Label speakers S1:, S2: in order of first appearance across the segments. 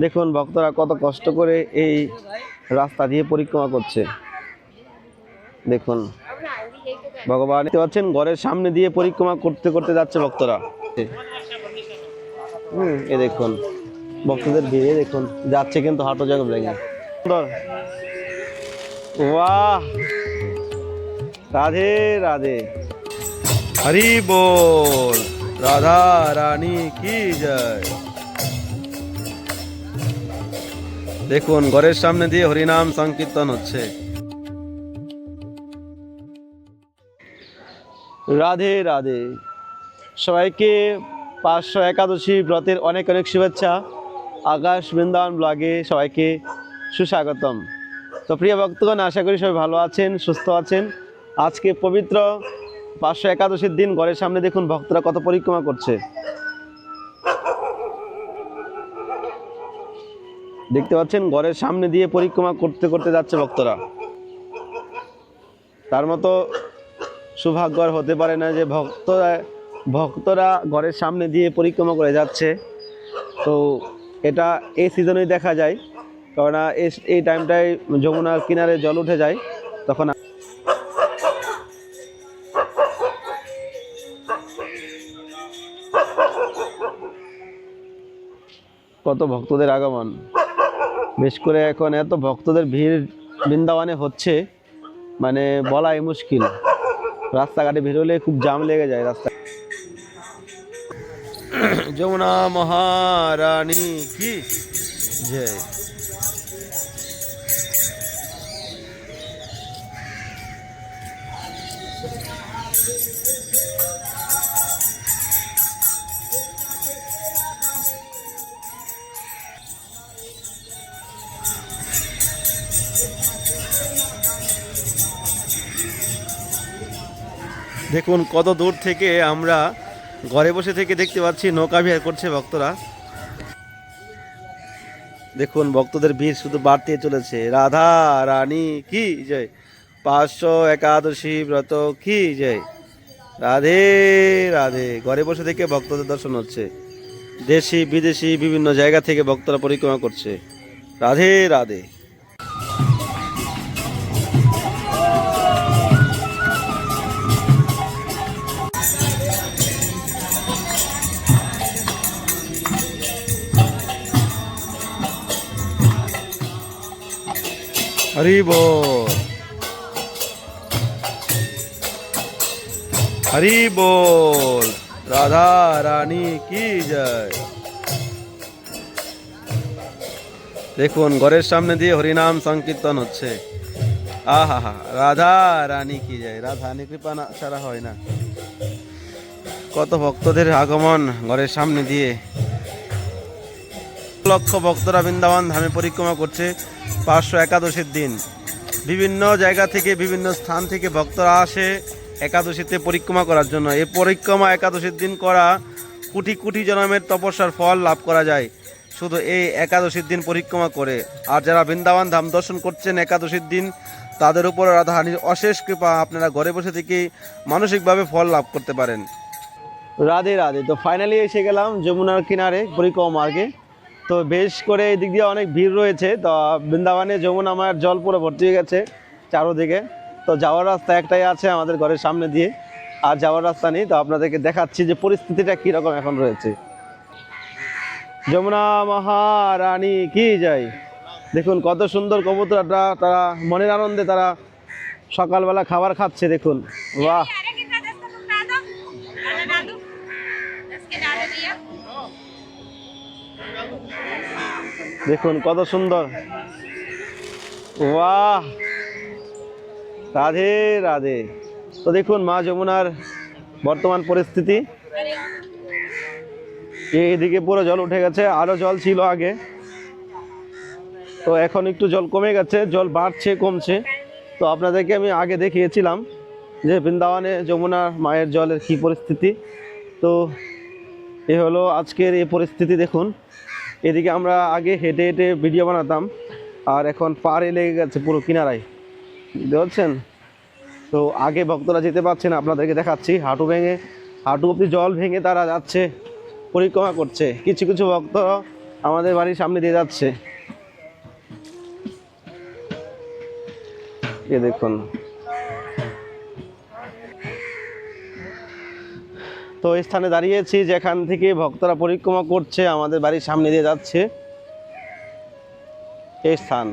S1: দেখুন, ভক্তরা কত কষ্ট করে এই রাস্তা দিয়ে পরিক্রমা করছে। দেখুন, ভগবান দেখতে পাচ্ছেন, ঘরের সামনে দিয়ে পরিক্রমা করতে করতে যাচ্ছে ভক্তরা। হুম, এ দেখুন, ভক্তদের ভিড়ে দেখুন, যাচ্ছে কিন্তু হাঁটো জগৎ লেগে সুন্দর। বাহ! রাধে রাধে। হরি বল, রাধা রানী কি জয়। দেখুন, ঘরের সামনে দিয়ে হরিনাম সংকীর্তন হচ্ছে। রাধে রাধে। সবাইকে পাঁচশো একাদশী ব্রতের অনেক অনেক শুভেচ্ছা। আকাশ বৃন্দাবন ব্লগে সবাইকে সুস্বাগতম। তো প্রিয় ভক্তগণ, আশা করি সবাই ভালো আছেন, সুস্থ আছেন। আজকে পবিত্র পাঁচশো একাদশীর দিন, ঘরের সামনে দেখুন ভক্তরা কত পরিক্রমা করছে। দেখতে পাচ্ছেন, ঘরের সামনে দিয়ে পরিক্রমা করতে করতে যাচ্ছে ভক্তরা। তার মতো সৌভাগ্য হতে পারে না যে ভক্তরা ভক্তরা ঘরের সামনে দিয়ে পরিক্রমা করে যাচ্ছে। তো এটা এই সিজনেই দেখা যায় এই এই টাইমটায় যমুনার কিনারে জল উঠে যায়, তখন কত ভক্তদের আগমন। বেশ করে এখন এত ভক্তদের ভিড় বৃন্দাবনে হচ্ছে মানে বলাই মুশকিল। রাস্তাঘাটে ভিড় হলে খুব জাম লেগে যায় রাস্তা যমুনা মহারানী কি? দেখুন, কত দূর থেকে আমরা ঘরে বসে থেকে দেখতে পাচ্ছি, নৌকা বিহার করছে ভক্তরা। দেখুন, ভক্তদের ভিড় শুধু বাড়তে চলেছে। রাধা রানী, কি জয়। পাঁচশো একাদশী ব্রত, কি জয়। রাধে রাধে। ঘরে বসে থেকে ভক্তদের দর্শন হচ্ছে। দেশি, বিদেশি, বিভিন্ন জায়গা থেকে ভক্তরা পরিক্রমা করছে। রাধে রাধে। হরি বল হরি বল রাধা রানী কি জয় দেখুন, ঘরের সামনে দিয়ে হরিনাম সংকীর্তন হচ্ছে। আহা হা রাধা রানী কি যায় রাধা রানী কৃপা না ছাড়া হয় না। কত ভক্তদের আগমন ঘরের সামনে দিয়ে। লক্ষ ভক্তরা বৃন্দাবন ধামে পরিক্রমা করছে পাঁচশো একাদশীর দিন। বিভিন্ন জায়গা থেকে, বিভিন্ন স্থান থেকে ভক্তরা আসে একাদশীতে পরিক্রমা করার জন্য। এই পরিক্রমা একাদশীর দিন করা কোটি কোটি জনমের তপস্যার ফল লাভ করা যায়। শুধু এই একাদশীর দিন পরিক্রমা করে। আর যারা বৃন্দাবন ধাম দর্শন করছেন একাদশীর দিন, তাদের উপর রাধাহানির অশেষ কৃপা আপনারা ঘরে বসে থেকেই মানসিকভাবে ফল লাভ করতে পারেন। রাধে রাধে। তো ফাইনালি এসে গেলাম যমুনার কিনারে পরিক্রমা মার্গে। তো বেশ করে এদিক দিয়ে অনেক ভিড় রয়েছে। তো বৃন্দাবনে যমুনা আমার জল পুরো ভর্তি হয়ে গেছে চারোদিকে। তো যাওয়ার রাস্তা একটাই আছে আমাদের ঘরের সামনে দিয়ে। আর যাওয়ার রাস্তা নেই তো আপনাদেরকে দেখাচ্ছি যে পরিস্থিতিটা কীরকম এখন রয়েছে। যমুনা মহারানী কি যাই দেখুন কত সুন্দর কবুতরটা তারা মনের আনন্দে তারা সকালবেলা খাবার খাচ্ছে দেখুন। বাহ। দেখুন কত সুন্দর। বাহ রাধে রাধে। তো দেখুন মা যমুনার বর্তমান পরিস্থিতি। এইদিকে পুরো জল উঠে গেছে আরও জল ছিল আগে। তো এখন একটু জল কমে গেছে, জল বাড়ছে, কমছে। তো আপনাদেরকে আমি আগে দেখিয়েছিলাম যে বৃন্দাবনে যমুনা মায়ের জলের কী পরিস্থিতি। তো এ হলো আজকের এই পরিস্থিতি, দেখুন। এদিকে আমরা আগে হেঁটে হেঁটে ভিডিও বানাতাম, আর এখন পাড়ে লেগে গেছে পুরো কিনারায়। বুঝতে পারছেন? তো আগে ভক্তরা যেতে পারছে না, আপনাদেরকে দেখাচ্ছি, হাঁটু ভেঙে, হাঁটু অব্দি জল ভেঙে তারা যাচ্ছে, পরিক্রমা করছে। কিছু কিছু ভক্ত আমাদের বাড়ির সামনে দিয়ে যাচ্ছে। এ দেখুন তো এই স্থানে দাঁড়িয়েছি, যেখান থেকে ভক্তরা পরিক্রমা করছে, আমাদের বাড়ির সামনে দিয়ে যাচ্ছে। এই স্থান।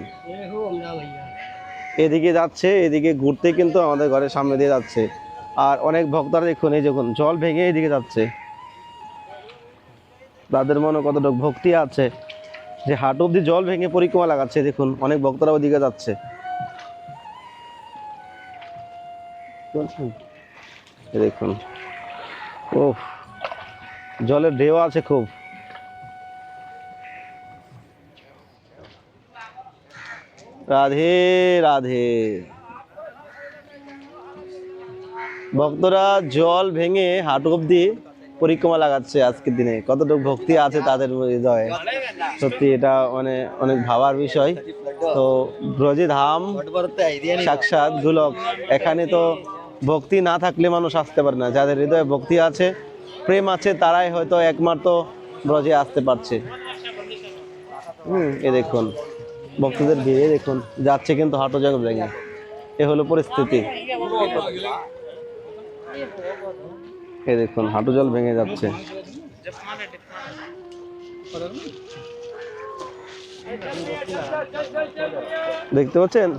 S1: এদিকে যাচ্ছে, এদিকে ঘুরতে কিন্তু আমাদের ঘরের সামনে দিয়ে যাচ্ছে। আর অনেক ভক্তরা দেখুন, এই যখন জল ভেঙে এদিকে যাচ্ছে। তাদের মনে কতটুকু ভক্তি আছে, যে হাট অব্দি জল ভেঙে পরিক্রমা লাগাচ্ছে, দেখুন, অনেক ভক্তরা ওদিকে যাচ্ছে। দেখুন। ও জলের ঢেউ আছে খুব। রাধে রাধে। ভক্তরা জল ভেঙে হাঁটু অব্দি পরিক্রমা লাগাচ্ছে আজকের দিনে। কতটুকু ভক্তি আছে তাদের হৃদয়ে। সত্যি এটা মানে অনেক ভাবার বিষয়। তো ব্রজে ধাম, সাক্ষাৎ গোলক। এখানে তো ভক্তি না থাকলে মানুষ আসতে পারে না। যাদের হৃদয়ে ভক্তি আছে, প্রেম আছে, তারাই হয়তো একমাত্র ব্রজে আসতে পারছে। হুম, এ দেখুন, ভক্তদের ভিড়ে দেখুন, যাচ্ছে কিন্তু হাঁটু জগৎ ভেঙে। এ হলো পরিস্থিতি। এ দেখুন, হাঁটু জল ভেঙে যাচ্ছে। দেখতে পাচ্ছেন?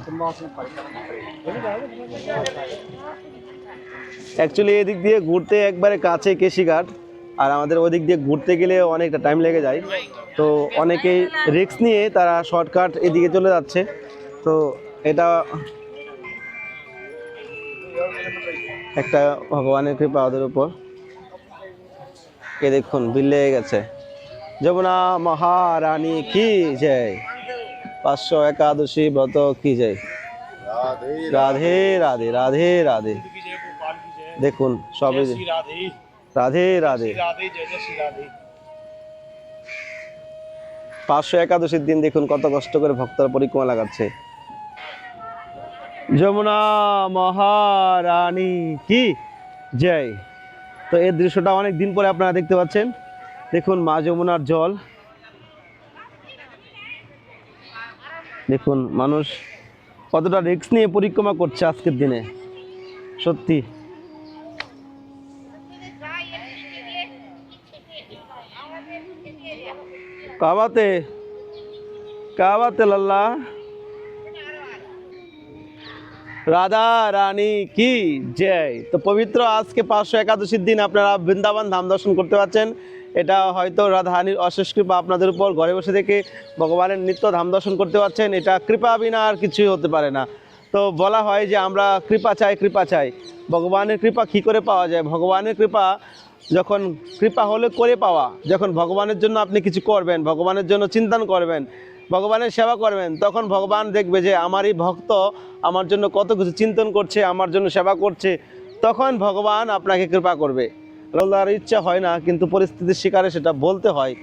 S1: অ্যাকচুয়ালি এদিক দিয়ে ঘুরতে একবারে কাছে কেশিঘাট, আর আমাদের ওদিক দিয়ে ঘুরতে গেলে অনেকটা টাইম লেগে যায়। তো অনেকেই রিস্ক নিয়ে তারা শর্টকাট এদিকে চলে যাচ্ছে। তো এটা একটা ভগবানের কৃপা ওদের উপর। এ দেখুন, বিল লেগে গেছে। যমুনা মহারানী কি জয় পাঁচশো একাদশী ব্রত কি জয় রাধে রাধে রাধে রাধে দেখুন সবে রাধে রাধে পাঁচশো একাদশীর দিন দেখুন কত কষ্ট করে ভক্তরা পরিক্রমা লাগাচ্ছে। যমুনা মহারানী কি? জয়। তো এই দৃশ্যটা অনেক দিন পরে আপনারা দেখতে পাচ্ছেন। দেখুন মা যমুনার জল। দেখুন মানুষ কতটা রিস্ক নিয়ে পরিক্রমা করছে আজকের দিনে। সত্যি। কাবাতে কাবাতে লাল্লা। রাধা রানী কি জয়। তো পবিত্র আজকে পাঁচশো একাদশীর দিন আপনারা বৃন্দাবন ধাম দর্শন করতে পারছেন। এটা হয়তো রাধা রানীর অশেষ কৃপা আপনাদের উপর। ঘরে বসে থেকে ভগবানের নিত্য ধাম দর্শন করতে পারছেন। এটা কৃপা বিনা আর কিছুই হতে পারে না। তো বলা হয় যে আমরা কৃপা চাই কৃপা চাই। ভগবানের কৃপা কী করে পাওয়া যায়? ভগবানের কৃপা যখন কৃপা হলে করে পাওয়া। যখন ভগবানের জন্য আপনি কিছু করবেন, ভগবানের জন্য চিন্তন করবেন ভগবানের সেবা করবেন, তখন ভগবান দেখবে যে আমারই ভক্ত আমার জন্য কত কিছু চিন্তন করছে, আমার জন্য সেবা করছে, তখন ভগবান আপনাকে কৃপা করবে। আল্লাহর ইচ্ছা হয় না, কিন্তু পরিস্থিতির শিকারে সেটা বলতে হয়।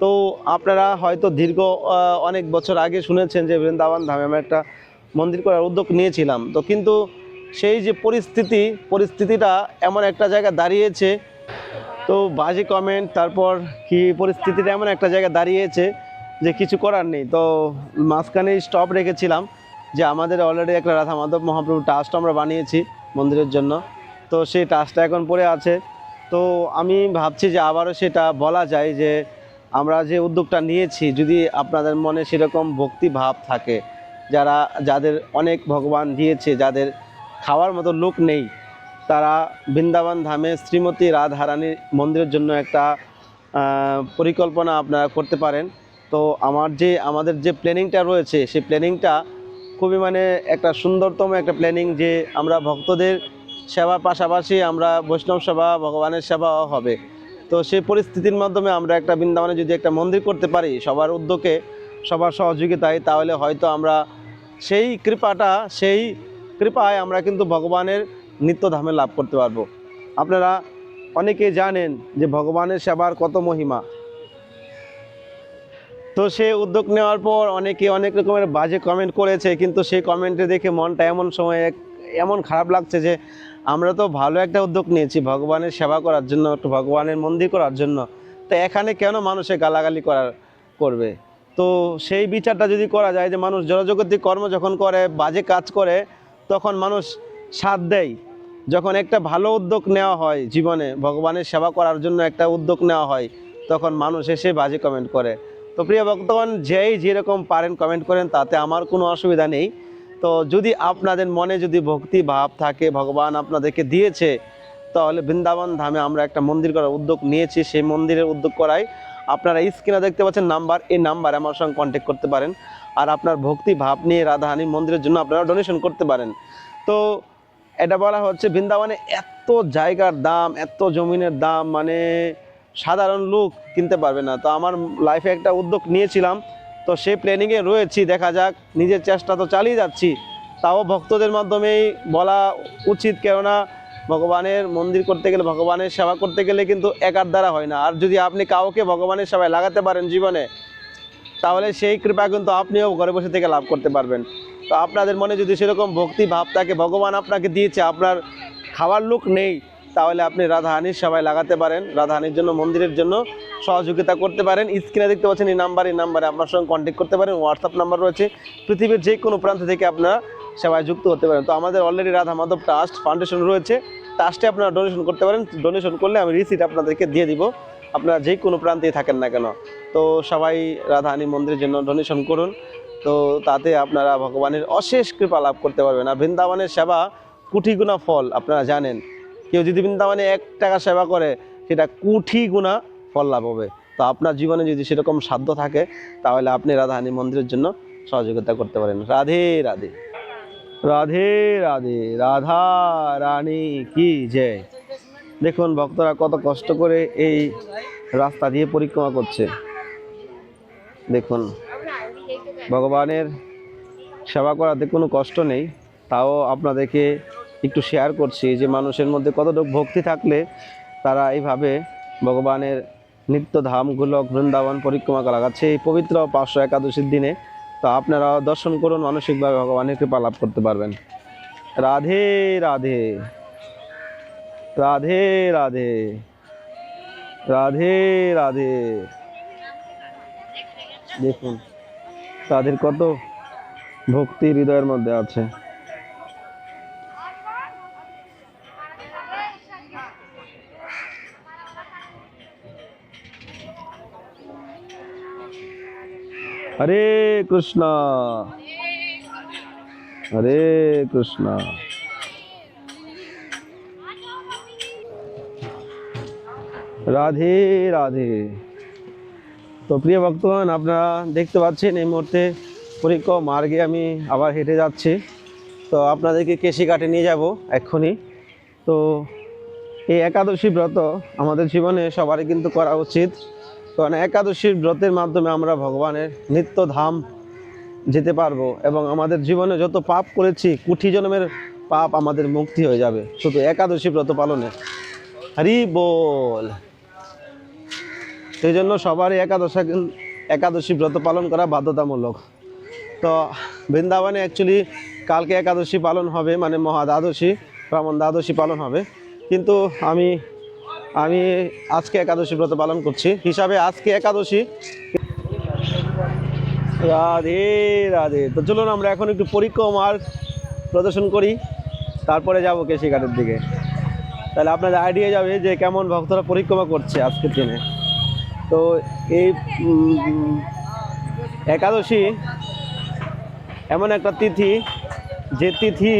S1: তো আপনারা হয়তো দীর্ঘ অনেক বছর আগে শুনেছেন যে বৃন্দাবন ধামে আমরা একটা মন্দির করার উদ্যোগ নিয়েছিলাম। তো কিন্তু সেই যে পরিস্থিতি, পরিস্থিতিটা এমন একটা জায়গা দাঁড়িয়েছে। তো বাজে কমেন্ট তারপর কি পরিস্থিতিটা এমন একটা জায়গায় দাঁড়িয়েছে যে কিছু করার নেই। তো মাঝখানে স্টপ রেখেছিলাম যে আমাদের অলরেডি একটা রাধা মাধব মহাপ্রভু টাস্ট আমরা বানিয়েছি মন্দিরের জন্য। তো সেই টাস্টটা এখন পড়ে আছে। তো আমি ভাবছি যে আবারও সেটা বলা যায় যে আমরা যে উদ্যোগটা নিয়েছি, যদি আপনাদের মনে সেরকম ভক্তি ভাব থাকে, যারা, যাদের অনেক ভগবান দিয়েছে, যাদের খাওয়ার মতো লোক নেই, তারা বৃন্দাবন ধামে শ্রীমতী রাধারানীর মন্দিরের জন্য একটা পরিকল্পনা আপনারা করতে পারেন। তো আমার যে, আমাদের যে প্ল্যানিংটা রয়েছে, সেই প্ল্যানিংটা খুবই মানে একটা সুন্দরতম একটা প্ল্যানিং যে আমরা ভক্তদের সেবার পাশাপাশি আমরা বৈষ্ণব সেবা, ভগবানের সেবাও হবে। তো সেই পরিস্থিতির মাধ্যমে আমরা একটা বৃন্দাবনে যদি একটা মন্দির করতে পারি, সবার উদ্যোগে, সবার সহযোগিতায়, তাহলে হয়তো আমরা সেই কৃপাটা, সেই কৃপায় আমরা কিন্তু ভগবানের নিত্যধামে লাভ করতে পারব। আপনারা অনেকেই জানেন যে ভগবানের সেবার কত মহিমা। তো সে উদ্যোগ নেওয়ার পর অনেকে অনেক রকমের বাজে কমেন্ট করেছে, কিন্তু সেই কমেন্টে দেখে মনটা এমন সময় এমন খারাপ লাগছে যে, আমরা তো ভালো একটা উদ্যোগ নিয়েছি ভগবানের সেবা করার জন্য, একটু ভগবানের মন্দির করার জন্য। তো এখানে কেন মানুষে গালাগালি করার করবে? তো সেই বিচারটা যদি করা যায় যে, মানুষ জড়জগতিক কর্ম যখন করে, বাজে কাজ করে, তখন মানুষ সাথ দেয়। যখন একটা ভালো উদ্যোগ নেওয়া হয় জীবনে, ভগবানের সেবা করার জন্য একটা উদ্যোগ নেওয়া হয়, তখন মানুষ এসে বাজে কমেন্ট করে। তো প্রিয় ভক্তগণ, যেই যেরকম পারেন কমেন্ট করেন, তাতে আমার কোনো অসুবিধা নেই। তো যদি আপনাদের মনে যদি ভক্তি ভাব থাকে, ভগবান আপনাদেরকে দিয়েছে, তাহলে বৃন্দাবন ধামে আমরা একটা মন্দির করার উদ্যোগ নিয়েছি। সেই মন্দিরের উদ্যোগ করাই আপনারা স্ক্রিনে দেখতে পাচ্ছেন নাম্বার এই নাম্বারে আমার সঙ্গে কন্ট্যাক্ট করতে পারেন। আর আপনার ভক্তি ভাব নিয়ে রাধাহানি মন্দিরের জন্য আপনারা ডোনেশন করতে পারেন। তো এটা বলা হচ্ছে বৃন্দাবনে এত জায়গার দাম, এত জমিনের দাম মানে সাধারণ লোক কিনতে পারবে না। তো আমার লাইফে একটা উদ্যোগ নিয়েছিলাম। তো সে প্ল্যানিংয়ে রয়েছি, দেখা যাক। নিজের চেষ্টা তো চালিয়ে যাচ্ছি। তাও ভক্তদের মাধ্যমেই বলা উচিত, কেননা ভগবানের মন্দির করতে গেলে, ভগবানের সেবা করতে গেলে কিন্তু একার দ্বারা হয় না। আর যদি আপনি কাউকে ভগবানের সেবায় লাগাতে পারেন জীবনে, তাহলে সেই কৃপা কিন্তু আপনিও ঘরে বসে থেকে লাভ করতে পারবেন। তো আপনাদের মনে যদি সেরকম ভক্তি ভাব থাকে, ভগবান আপনাকে দিয়েছে, আপনার খাওয়ার লোক নেই তাহলে আপনি রাধাহানির সবাই লাগাতে পারেন, রাধাহানির জন্য, মন্দিরের জন্য সহযোগিতা করতে পারেন। স্ক্রিনে দেখতে পাচ্ছেন এই নাম্বার, এই নাম্বারে আপনার সঙ্গে কন্ট্যাক্ট করতে পারেন। হোয়াটসঅ্যাপ নাম্বার রয়েছে। পৃথিবীর যে কোনো প্রান্ত থেকে আপনারা সেবায় যুক্ত হতে পারেন। তো আমাদের already Radha Madhav trust foundation রয়েছে। ট্রাস্টে আপনারা ডোনেশন করতে পারেন। ডোনেশন করলে আমি রিসিট আপনাদেরকে দিয়ে দিব। আপনারা যে কোনো প্রান্তেই থাকেন না কেন। তো সবাই রাধাহানি মন্দিরের জন্য ডোনেশন করুন। তো তাতে আপনারা ভগবানের অশেষ কৃপা লাভ করতে পারবেন। আর বৃন্দাবনের সেবা কোটি গুণা ফল, আপনারা জানেন। কেউ যদি বৃন্দাবনে এক টাকা সেবা করে, সেটা কুঠি গুণা ফল লাভ হবে। তো আপনার জীবনে যদি সেরকম সাধ্য থাকে, তাহলে আপনি রাধাহানি মন্দিরের জন্য সহযোগিতা করতে পারেন। রাধে রাধে। রাধে রাধে। রাধা রানী কি জয়। দেখুন, ভক্তরা কত কষ্ট করে এই রাস্তা দিয়ে পরিক্রমা করছে। দেখুন, ভগবানের সেবা করাতে কোনো কষ্ট নেই, তাও আপনাদেরকে একটু শেয়ার করছি যে মানুষের মধ্যে কতটুকু ভক্তি থাকলে তারা এইভাবে ভগবানের নিত্য ধামগুলো বৃন্দাবন পরিক্রমা করা যাচ্ছে এই পবিত্র পাঁচশো একাদশীর দিনে তো আপনারা দর্শন করুন, মানসিকভাবে ভগবানের কৃপা লাভ করতে পারবেন। রাধে রাধে। রাধে রাধে। রাধে রাধে। দেখুন, তাদের কত ভক্তি হৃদয়ের মধ্যে আছে। হরে কৃষ্ণ। হরে কৃষ্ণ। রাধে রাধে। তো প্রিয় ভক্তগণ, আপনারা দেখতে পাচ্ছেন এই মুহূর্তে পরিক্রম মার্গে আমি আবার হেঁটে যাচ্ছি। তো আপনাদেরকে কেশি কাটে নিয়ে যাব এক্ষুনি। তো এই একাদশী ব্রত আমাদের জীবনে সবারই কিন্তু করা উচিত। কারণ একাদশীর ব্রতের মাধ্যমে আমরা ভগবানের নিত্য ধাম যেতে পারব এবং আমাদের জীবনে যত পাপ করেছি, কুঠি জন্মের পাপ আমাদের মুক্তি হয়ে যাবে। শুধু একাদশী ব্রত পালনে। হরি বল। সেই জন্য সবারই একাদশা একাদশী ব্রত পালন করা বাধ্যতামূলক। তো বৃন্দাবনে অ্যাকচুয়ালি কালকে একাদশী পালন হবে মানে মহা দ্বাদশী ব্রাহ্মণ দ্বাদশী পালন হবে। কিন্তু আমি আমি আজকে একাদশী ব্রত পালন করছি। হিসাবে আজকে একাদশী। রাধে রাধে। তো চলুন আমরা এখন একটু পরিক্রমার প্রদর্শন করি। তারপরে যাব কেশিঘাটের দিকে। তাহলে আপনাদের আইডিয়া যাবে যে কেমন ভক্তরা পরিক্রমা করছে আজকের দিনে। তো এই একাদশী এমন একটা তিথি, যে তিথি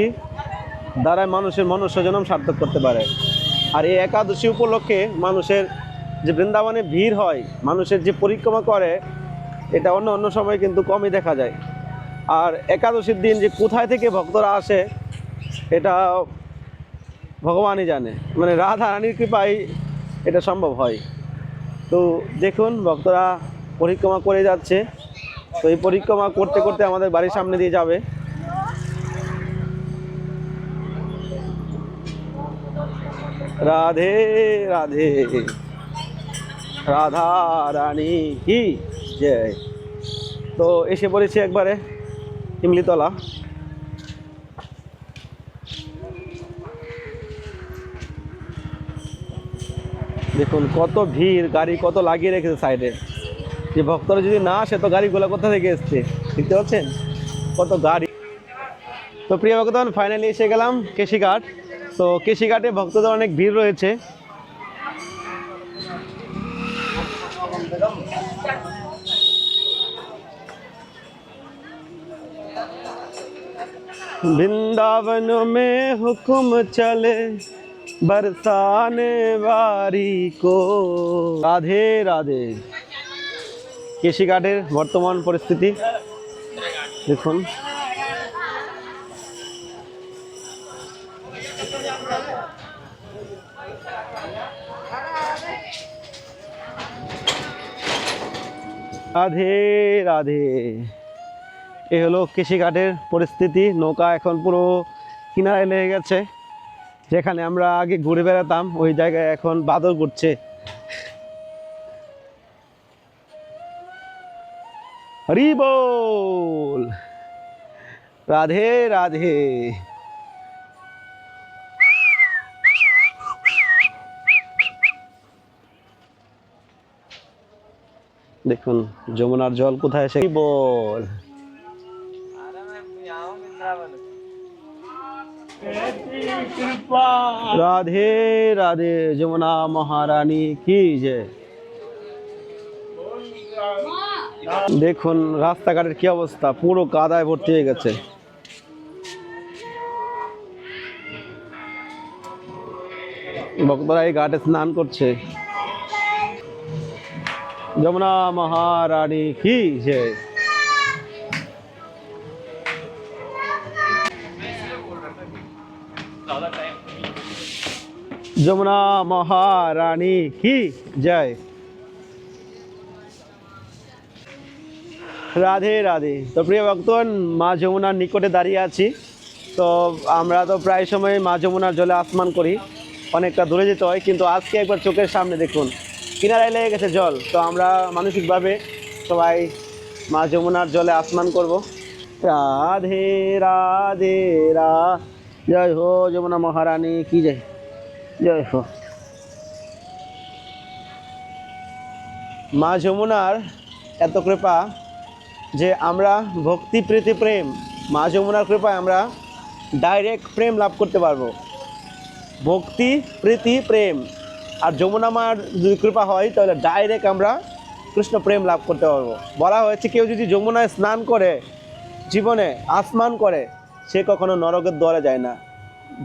S1: দ্বারা মানুষের মনুষ্য জন্ম সার্থক করতে পারে। আর এই একাদশী উপলক্ষে মানুষের যে বৃন্দাবনে ভিড় হয়, মানুষের যে পরিক্রমা করে, এটা অন্য অন্য সময় কিন্তু কমই দেখা যায়। আর একাদশীর দিন যে কোথায় থেকে ভক্তরা আসে, এটা ভগবানই জানে। মানে রাধা রানীর কৃপায় এটা সম্ভব হয়। তো দেখুন, ভক্তরা পরিক্রমা করে যাচ্ছে। তো এই পরিক্রমা করতে করতে আমাদের বাড়ির সামনে দিয়ে যাবে। রাধে রাধে। রাধা রানী কি জয়। তো এসে পড়েছি একবারে ইমলিতলা। দেখুন, কত ভিড়, গাড়ি কত লাগিয়ে রেখেছে সাইডে। যে ভক্তরা যদি না আসে, তো গাড়িগুলো কোথা থেকে এসছে? দেখতে পাচ্ছেন? কত গাড়ি। তো প্রিয় ভক্তগণ ফাইনালি এসে গেলাম কেশিঘাট। তো কেশিঘাটে ভক্তদের অনেক ভিড় রয়েছে वृंदावन में हुक्म चले बरसाने वारी को রাধে রাধে কৃষিঘাটের বর্তমান পরিস্থিতি দেখুন রাধে রাধে। এ হলো কৃষিঘাটের পরিস্থিতি, নৌকা এখন পুরো কিনারে লেগে গেছে। যেখানে আমরা আগে ঘুরে বেড়াতাম, ওই জায়গায় এখন বাদল ঘুরছে। হরি বল। রাধে রাধে। দেখুন, যমুনার জল কোথায় এসে বল। রাধে রাধে, যমুনা মহারানী, কি যে? দেখুন, রাস্তাঘাটের কি অবস্থা, পুরো কাদায় ভর্তি হয়ে গেছে। ভক্তরা এই ঘাটে স্নান করছে। যমুনা মহারানী, কি যে? যমুনা মহারানী, কি জয়? রাধে রাধে। তো প্রিয় ভক্তন মা যমুনার নিকটে দাঁড়িয়ে আছি। তো আমরা তো প্রায় সময় মা যমুনার জলে আসমান করি। অনেকটা দূরে যেতে হয়, কিন্তু আজকে একবার চোখের সামনে দেখুন। কিনারায় লেগে গেছে জল। তো আমরা মানসিকভাবে সবাই মা যমুনার জলে আসমান করব। রাধে রাধে, রা। জয় হো যমুনা মহারানী, কি জয়। জয় হো। মা যমুনার এত কৃপা যে আমরা ভক্তি প্রীতি প্রেম, মা যমুনার কৃপায় আমরা ডাইরেক্ট প্রেম লাভ করতে পারব। ভক্তি প্রীতি প্রেম। আর যমুনা মার যদি কৃপা হয়, তাহলে ডাইরেক্ট আমরা কৃষ্ণ প্রেম লাভ করতে পারব। বলা হয়েছে, কেউ যদি যমুনায় স্নান করে, জীবনে আসমান করে, সে কখনো নরকের দ্বারে যায় না।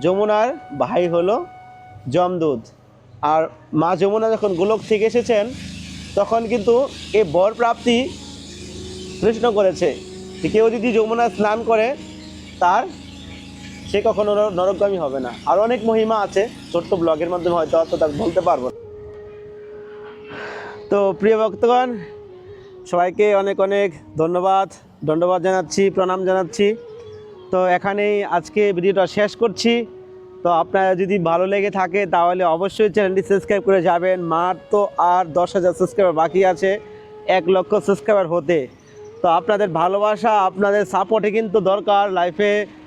S1: যমুনার ভাই হলো জমদূত আর মা যমুনা যখন গোলক থেকে এসেছেন, তখন কিন্তু এই বর প্রাপ্তি কৃষ্ণ করেছে। কেউ যদি যমুনায় স্নান করে, তার সে কখনো নর- নরকগামী হবে না। আর অনেক মহিমা আছে, ছোট্ট ব্লগের মাধ্যমে হয়তো অত তাকে বলতে পারব তো প্রিয় ভক্তগণ, সবাইকে অনেক অনেক ধন্যবাদ ধন্যবাদ জানাচ্ছি, প্রণাম জানাচ্ছি। তো এখানেই আজকে ভিডিওটা শেষ করছি। তো আপনারা যদি ভালো লেগে থাকে, তাহলে অবশ্যই চ্যানেলটি সাবস্ক্রাইব করে যাবেন। মার তো আর দশ হাজার সাবস্ক্রাইবার বাকি আছে, এক লক্ষ সাবস্ক্রাইবার হতে। তো আপনাদের ভালোবাসা, আপনাদের সাপোর্টে কিন্তু দরকার লাইফে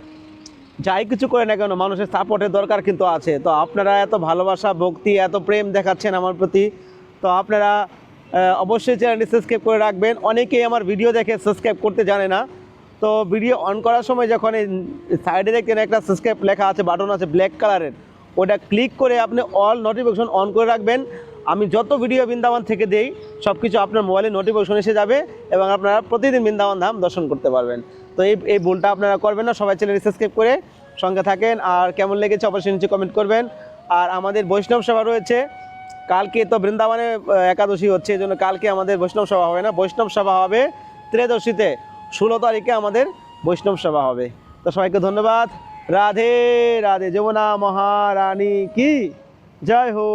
S1: যাই কিছু করে না কেন, মানুষের সাপোর্টের দরকার কিন্তু আছে। তো আপনারা এত ভালোবাসা, ভক্তি, এত প্রেম দেখাচ্ছেন আমার প্রতি। তো আপনারা অবশ্যই চ্যানেলটি সাবস্ক্রাইব করে রাখবেন। অনেকেই আমার ভিডিও দেখে সাবস্ক্রাইব করতে জানে না। তো ভিডিও অন করার সময় যখন এই সাইডে দেখেন একটা সাবস্ক্রাইব লেখা আছে বাটন আছে ব্ল্যাক কালারের ওটা ক্লিক করে আপনি অল নোটিফিকেশন অন করে রাখবেন। আমি যত ভিডিও বৃন্দাবন থেকে দেই সব কিছু আপনার মোবাইলে নোটিফিকেশন এসে যাবে এবং আপনারা প্রতিদিন বৃন্দাবন ধাম দর্শন করতে পারবেন। তো এই এই ভুলটা আপনারা করবেন না, সবাই চ্যানেল সাবস্ক্রাইব করে সঙ্গে থাকেন। আর কেমন লেগেছে অবশ্যই নিচে কমেন্ট করবেন। আর আমাদের বৈষ্ণব সভা রয়েছে। কালকে তো বৃন্দাবনে একাদশী হচ্ছে, এই জন্য কালকে আমাদের বৈষ্ণব সভা হবে না। বৈষ্ণব সভা হবে ত্রয়োদশীতে, ষোলো তারিখে আমাদের বৈষ্ণব সভা হবে। তো সবাইকে ধন্যবাদ। রাধে রাধে যমুনা মহারানী কি? জয় হো।